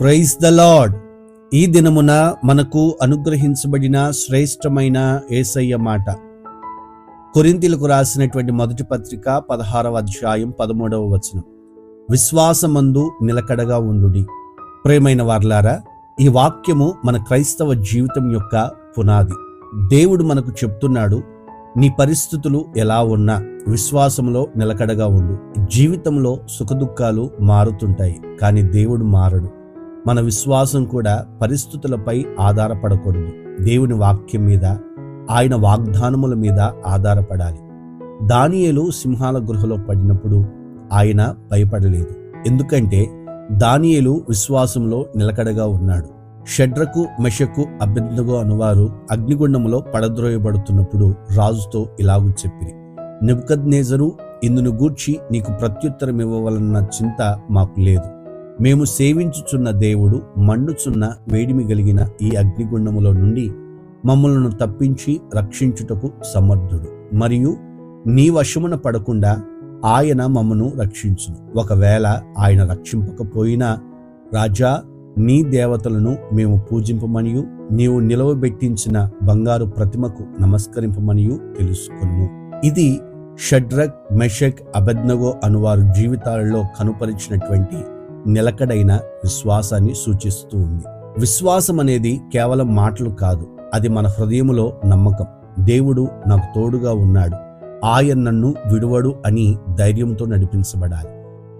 Praise the lord. ఈ దినమున మనకు అనుగ్రహించబడిన శ్రేష్టమైన ఏసయ్య మాట. కొరింతీలకు రాసినటువంటి మొదటి పత్రిక పదహారవ అధ్యాయం పదమూడవ వచనం. విశ్వాసమందు నిలకడగా ఉండుడి. ప్రేమైన వార్లారా ఈ వాక్యము మన క్రైస్తవ జీవితం యొక్క పునాది. దేవుడు మనకు చెప్తున్నాడు నీ పరిస్థితులు ఎలా ఉన్నా విశ్వాసంలో నిలకడగా ఉండు. జీవితంలో సుఖదుఖాలు మారుతుంటాయి కానీ దేవుడు మారడు. మన విశ్వాసం కూడా పరిస్థితులపై ఆధారపడకూడదు. దేవుని వాక్యం మీద ఆయన వాగ్దానముల మీద ఆధారపడాలి. దానియేలు సింహాల గృహలో పడినప్పుడు ఆయన భయపడలేదు. ఎందుకంటే దానియేలు విశ్వాసంలో నిలకడగా ఉన్నాడు. షడ్రకు మెషకు అభ్యర్థుగో అనువారు అగ్నిగుండములో పడద్రోయబడుతున్నప్పుడు రాజుతో ఇలాగు చెప్పిరి. నెబుకద్నేజరు ఇందును గూర్చి నీకు ప్రత్యుత్తరం ఇవ్వవలన్న చింత మాకు లేదు. మేము సేవించుచున్న దేవుడు మండుచున్న వేడిమి కలిగిన ఈ అగ్నిగుండములో నుండి మమ్మలను తప్పించి రక్షించుటకు సమర్థుడు. మరియు నీ వశమున పడకుండా ఆయన మమ్మను రక్షించును. ఒకవేళ ఆయన రక్షింపకపోయినా రాజా నీ దేవతలను మేము పూజింపమనియు నీవు నిలవబెట్టించిన బంగారు ప్రతిమకు నమస్కరింపమనియు తెలుసుకును ఇది షడ్రక్ మెషక్ అబద్నగో అనువారు జీవితాలలో కనుపరిచినటువంటి నిలకడైన విశ్వాసాన్ని సూచిస్తూ ఉంది. విశ్వాసం అనేది కేవలం మాటలు కాదు అది మన హృదయములో నమ్మకం. దేవుడు నాకు తోడుగా ఉన్నాడు. ఆయన నన్ను విడువడు అని ధైర్యంతో నడిపించబడాలి.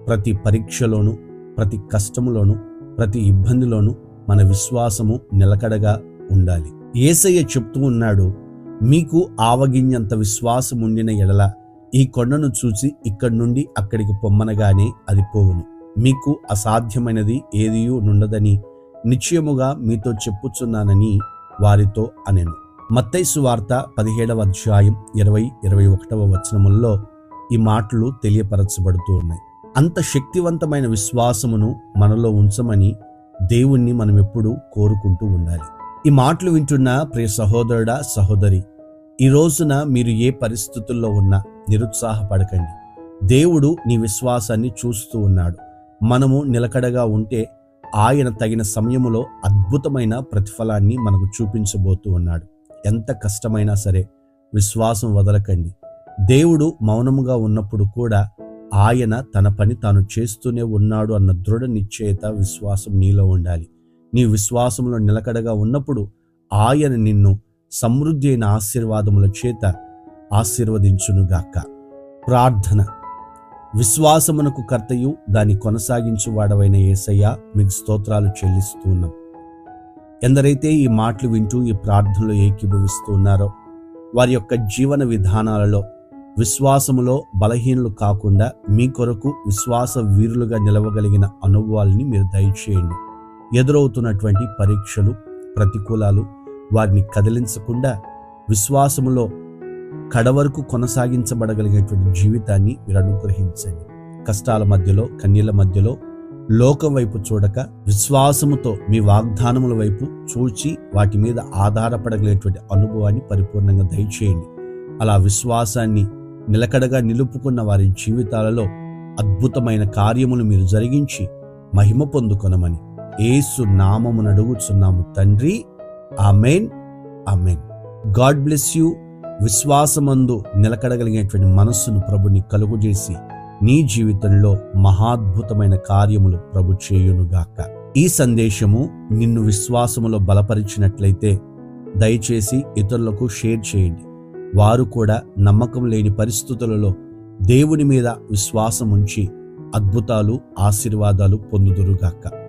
ప్రతి పరీక్షలోను ప్రతి కష్టములోను ప్రతి ఇబ్బందిలోను మన విశ్వాసము నిలకడగా ఉండాలి. ఏసయ్య చెప్తూ ఉన్నాడు మీకు ఆవగింజంత విశ్వాసం ఉండిన ఎడల ఈ కొండను చూసి ఇక్కడి నుండి అక్కడికి పొమ్మనగానే అది పోవును. మీకు అసాధ్యమైనది ఏదియూ నుండదని నిశ్చయముగా మీతో చెప్పుచున్నానని వారితో అనెను. మత్తైసు వార్త పదిహేడవ అధ్యాయం ఇరవై ఇరవై ఒకటవ వచనముల్లో ఈ మాటలు తెలియపరచబడుతూ ఉన్నాయి. అంత శక్తివంతమైన విశ్వాసమును మనలో ఉంచమని దేవుణ్ణి మనం ఎప్పుడూ కోరుకుంటూ ఉండాలి. ఈ మాటలు వింటున్న ప్రియ సహోదరుడా సహోదరి ఈ రోజున మీరు ఏ పరిస్థితుల్లో ఉన్నా నిరుత్సాహపడకండి. దేవుడు నీ విశ్వాసాన్ని చూస్తూ ఉన్నాడు. మనము నిలకడగా ఉంటే ఆయన తగిన సమయములో అద్భుతమైన ప్రతిఫలాన్ని మనకు చూపించబోతూ ఉన్నాడు. ఎంత కష్టమైనా సరే విశ్వాసం వదలకండి. దేవుడు మౌనముగా ఉన్నప్పుడు కూడా ఆయన తన పని తాను చేస్తూనే ఉన్నాడు అన్న దృఢ నిశ్చయత విశ్వాసం నీలో ఉండాలి. నీ విశ్వాసంలో నిలకడగా ఉన్నప్పుడు ఆయన నిన్ను సమృద్ధి అయిన ఆశీర్వాదముల చేత ఆశీర్వదించునుగాక. ప్రార్థన. విశ్వాసమునకు కర్తయు దాన్ని కొనసాగించు వాడవైన ఏసయ్య మీకు స్తోత్రాలు చెల్లిస్తూ ఉన్నాం. ఎందరైతే ఈ మాటలు వింటూ ఈ ప్రార్థనలో ఏకీభవిస్తూ ఉన్నారో వారి యొక్క జీవన విధానాలలో విశ్వాసములో బలహీనులు కాకుండా మీ కొరకు విశ్వాస వీరులుగా నిలవగలిగిన అనుభవాల్ని మీరు దయచేయండి. ఎదురవుతున్నటువంటి పరీక్షలు ప్రతికూలాలు వారిని కదిలించకుండా విశ్వాసములో కడవరకు కొనసాగించబడగలిగేటువంటి జీవితాన్ని మీరు అనుగ్రహించండి. కష్టాల మధ్యలో కన్యల మధ్యలో లోకం వైపు చూడక విశ్వాసముతో మీ వాగ్దానముల వైపు చూచి వాటి మీద ఆధారపడగలిగేటువంటి అనుభవాన్ని పరిపూర్ణంగా దయచేయండి. అలా విశ్వాసాన్ని నిలకడగా నిలుపుకున్న వారి జీవితాలలో అద్భుతమైన కార్యములు మీరు జరిగించి మహిమ పొందుకొనమని ఏసు నామమునడుగుచున్నాము తండ్రి. Amen. Amen. God bless you. విశ్వాసమందు నిలకడగలిగేటువంటి మనస్సును ప్రభుని కలుగుజేసి నీ జీవితంలో మహాద్భుతమైన కార్యములు ప్రభు చేయునుగాక ఈ సందేశము నిన్ను విశ్వాసములో బలపరిచినట్లయితే దయచేసి ఇతరులకు షేర్ చేయండి. వారు కూడా నమ్మకం లేని పరిస్థితులలో దేవుని మీద విశ్వాసం ఉంచి అద్భుతాలు ఆశీర్వాదాలు పొందుదురుగాక